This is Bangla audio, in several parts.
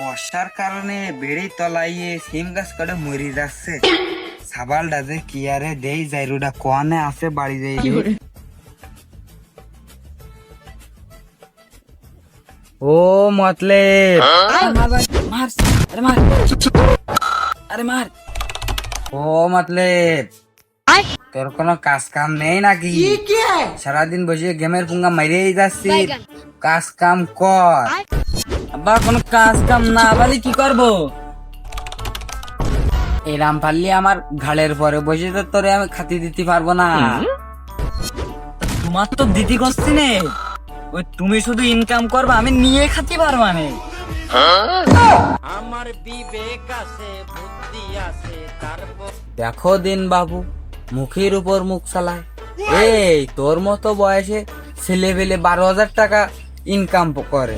বর্ষার কারণে বেড়ি তলাইয়ে সিম গাছ করে মরি যাচ্ছে। সাবালটা যে কি আরে দেই যাই রুডা কোয়ানে আছে বাড়ি যাই। ও মতলে আরে মার ও মতলে তোর কোনো কাজ কাম নেই নাকি? সারাদিন বসে গেমের পুঙ্গা মাইরেই যাচ্ছি। কাজ কাম কর। আব্বা কোনো কাজ কাম না বলে কি করব? এরাম পারলি আমার ঘাড়ের পরে বসে তো তোরে আমি খাতি দিতে পারব না। তোমার তো দিদি করছি নে। ওই তুমি শুধু ইনকাম করবা আমি নিয়ে খাতে পারব আমি আমার বিবেক আছে বুদ্ধি আছে তারপর দেখো দিন বাবু মুখের উপর মুখ চালায়। এই তোর মতো বয়সে ছেলে পেলে বারো হাজার টাকা ইনকাম করে।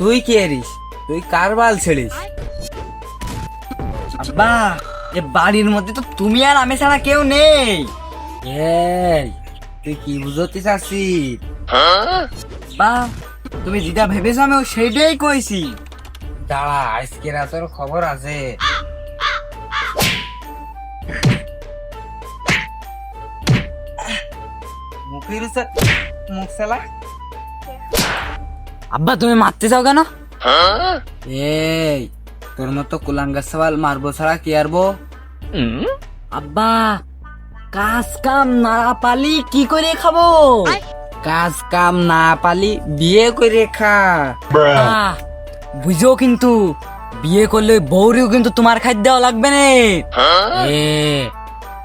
তুই কি এরিস? তুই কারবাল ছেড়িস? আব্বা এ বাড়ির মধ্যে তো তুমি আর আমি ছাড়া কেউ নেই। এই তুই কি বুঝতে চাচ্ছিস? বা তুমি যেটা ভেবেছ আমি সেইটাই কইছি। দাঁড়া আজকে রাতের খবর আছে। মুখের মুখ চালা। আব্বা তুমি মারতে চাও কেন? এই তোর মতো কুলাঙ্গার সওয়াল মারবো ছাড়া কি আরবো আব্বা কাজ কাম না পালি কি করে খাব? কাজ কাম না পালি বিয়ে করে খা। বুঝো কিন্তু বিয়ে করলে বউরেও কিন্তু তোমার খাদ্য লাগবে না। এ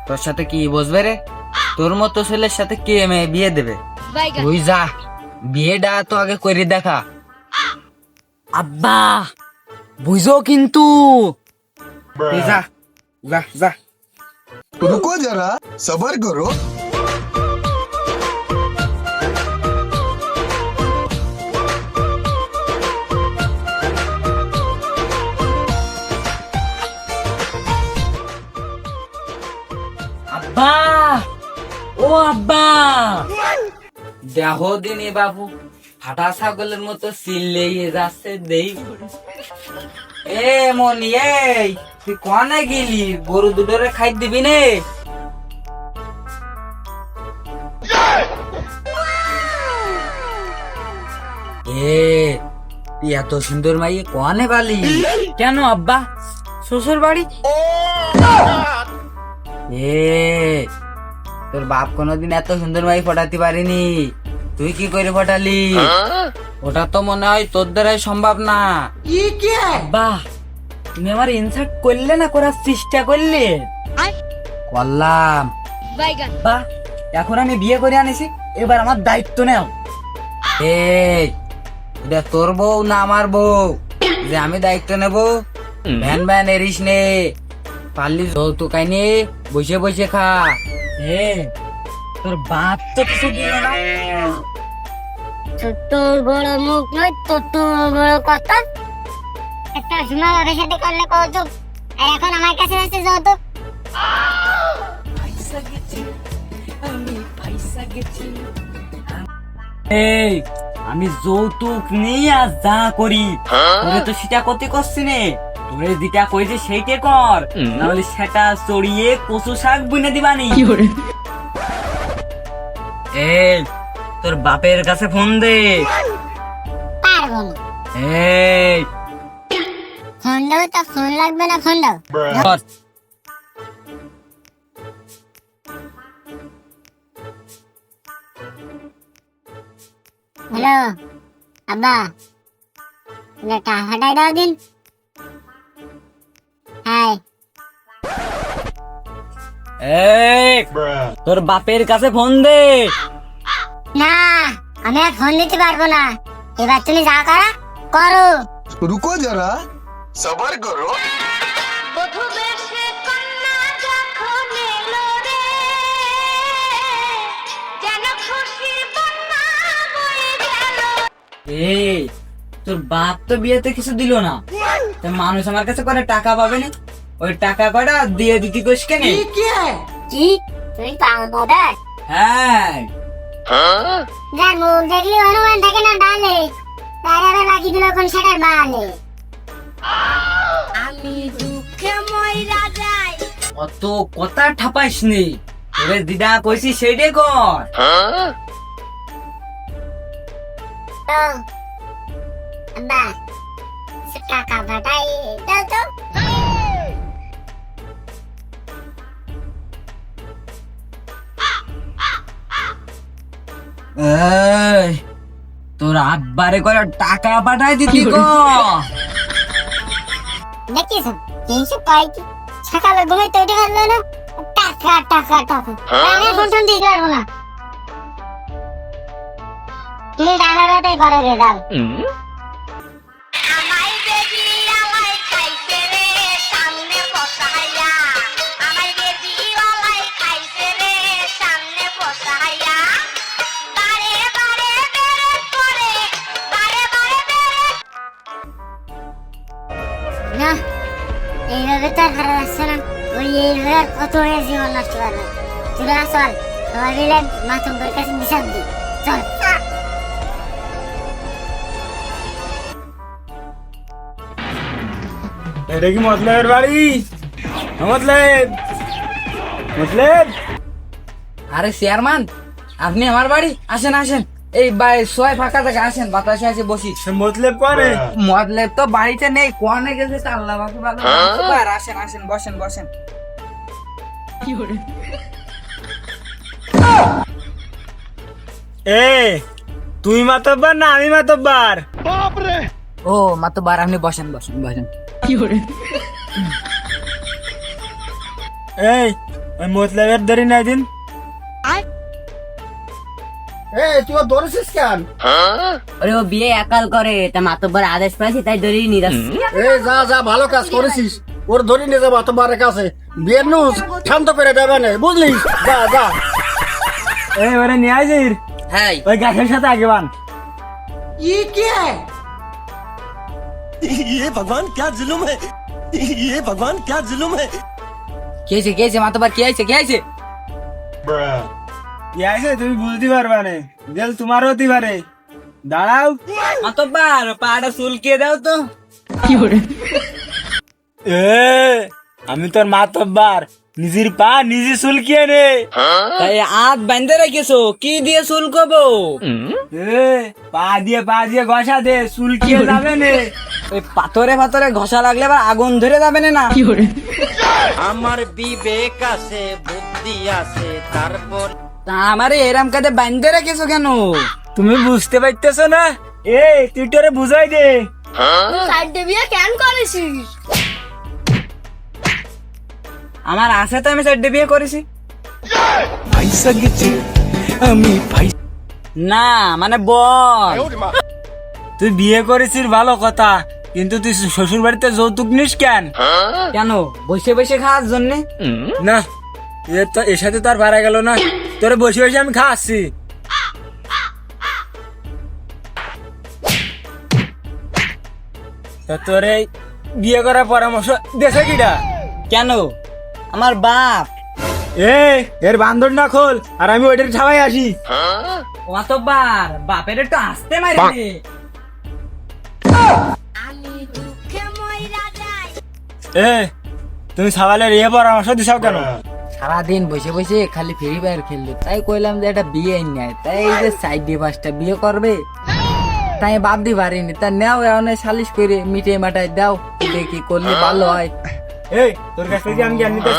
তোর সাথে কি বসবে রে? তোর মতো ছেলের সাথে কে মেয়ে বিয়ে দেবে? তুই যা। বিয়েটা তো আগে করে দেখা। আব্বা বুঝো কিন্তু। রুকো যারা সবার করো। আব্বা ও আব্বা। দেহ দিনে বাবু ফাটা ছাগলের মতো চিল্লেই যাচ্ছে দেই এ মনি এই তুই কনে গেলি? গরু দুটোরে খাই দিবি নে। এ তুই এত সুন্দর মাই কনে বালি? কেন আব্বা? শ্বশুর বাড়ি? এ তোর বাপ কোনোদিন এত সুন্দর মাই ফটাতে পারিনি। তুই কি করে ফটালি ওটা তো মনে হয় তোর দ্বারাই সম্ভব না। আব্বা তুমি আমার ইনসার্ট করলে না করার চেষ্টা করলে? করলাম। আব্বা এখন আমি বিয়ে করে আনিছি এবার আমার দায়িত্ব নেও। এই এটা তোর বউ না আমার বউ? যে আমি দায়িত্ব নেব? ভ্যান ভ্যান এরিস নে। পারলি যৌতুক আইনে বসে বসে খা। এ তোর বাপ তো কিছু দিল না। তোর বড় মুখ নয় তোর তোর বড় কথা। একটা সময় ওদের সাথে করলে কৌতুক। আর এখন আমার কাছে আছে যৌতুক। এই আমি যৌতুক নেই আর যা করি। তোরে তো সেটা করতে করছি নে। তোরে যেটা কইছে সেইটা কর। নাহলে সেটা চড়িয়ে কচু শাক বুনে দিবানি। এই তোর বাপের কাছে ফোন দে। পারব না। এই। ফোন দাও তো ফোন লাগবে না ফোন দাও। ধর। হ্যালো আব্বা ফাটাই দাও দিন। হাই। এই তোর বাপের কাছে ফোন দে। না আমি আর ফোন দিতে পারব না। এবার তুমি যা করা? করো। রুকো যারা। সবার করো। তোর বাপ তো বিয়েতে কিছু দিল না। তা মানুষ আমার কাছে করে টাকা পাবে না। ওই টাকা কটা দিয়ে দিতে কোষ কেনে? কি? হ্যাঁ। যার মুখ দেখলে হনুমান থাকে না ডালে? তার আবার বাকি দিল কোন সেটার বালে আমি দুঃখে মইরা যাই। অত কথা ঠাপাইস নি তোরে দিদা কইছি সেইটাই কর। আব্বা সে টাকা পাঠাই দাও তো। এই তোর আব্বারে করে টাকা পাঠাই দিতি গো। দেখিস কিছু পাই কি সকালে ঘুমে তো উঠে গেল না টাকা টাকা টাকা। আমি ফোন টোন দিতে পারব না। তুমি টাকাটাই করে রে দাও হারা যাচ্ছে না ওই এইভাবে আর কত হয়ে জীবন নষ্ট করবে চলে চল। সবাই মিলে মাতঙ্গের কাছে নিশান দিই। চল। এটা কি মতলবের বাড়ি? মতলব মতলব আরে চেয়ারম্যান আপনি আমার বাড়ি? আসেন আসেন। এই বাই সোয় ফাঁকা থেকে আসেন বাতাসে আসে বসি। সে মতলব কোনে মতলেব তো বাড়িতে নেই কোয়ানে গেছে আল্লাহ বাকি ভালো আর আসেন আসেন বসেন বসেন। এ তুই মাতব্বার না আমি মাতব্বার? ও মাত্র বার আপনি বসেন বসেন বসেন। এই ওই মতলবের ধরি নাই দিন। ওরে ও বিয়ে একাল করে তা মাতব্বর আদেশ পাইছি তাই ধরেই নিয়ে যাচ্ছি এই যা যা ভালো কাজ করেছিস ওর ধরে নিয়ে যাবো তোমার কাছে বিয়ের নিউজ শান্ত করে দেবে না বুঝলি যা যা এই ওরে নিয়ে আইছিস হ্যাঁ ওই গাছের সাথে আগে বান ये भगवान क्या जुलुम है ये भगवान क्या जुलुम है কে হয়েছে কে হয়েছে মাতবার কে হয়েছে কে কি আইছে তুমি বুঝতে পারবা না। জেল তোমারও হতে পারে। দাঁড়াও। মাতব্বার পাটা চুলকে দাও তো। এ আমি তোর মাতব্বার। নিজের পা নিজে চুলকিয়ে নে। তাই হাত বাঁধতে রেখেছো কি দিয়ে চুলকবো? এ পা দিয়ে পা দিয়ে ঘষা দে চুলকিয়ে যাবে নে। ওই পাথরে পাথরে ঘষা লাগলে আবার আগুন ধরে যাবে না আমার বিবেক আছে বুদ্ধি আছে তারপর তা আমারে এরাম বাঁধতে রেখেছো কেন? তুমি বুঝতে পারতেছো না? এ তুই তোরে বুঝাই দে। আমার আশা তো আমি বিয়ে করেছি। না মানে বল। তুই বিয়ে করেছিস ভালো কথা কিন্তু তুই শ্বশুর বাড়িতে যৌতুক নিস কেন? কেন? বসে বসে খাওয়ার জন্য? না। এ তো এর সাথে তো আর ভাড়া গেল না। তোরে বসে বসে আমি খাচ্ছি। তা তোর এই বিয়ে করার পরামর্শ দেশে কিটা কেন? আমার বাপ। এ এর বান্ধব না খোল আর আমি ওইটার ছাওয়াই আসি। অতবার বাপের একটু আসতে মারি এ তুমি সাবালের ইয়ে পরামর্শ দিছাও কেন? সারাদিন বসে বসে খালি ফ্রি ফায়ার খেললো। তাই কইলাম যে এটা বিয়ে নেয় তাই এই যে সাইড দিয়ে পাঁচটা বিয়ে করবে। তাই ভাবতে পারিনি, তা নেও এমন সালিশ করে মিটে মাটাই দাও, দেখি করলে ভালো হয়। এই, তোর কাছ থেকে আমি জ্ঞান নিতে।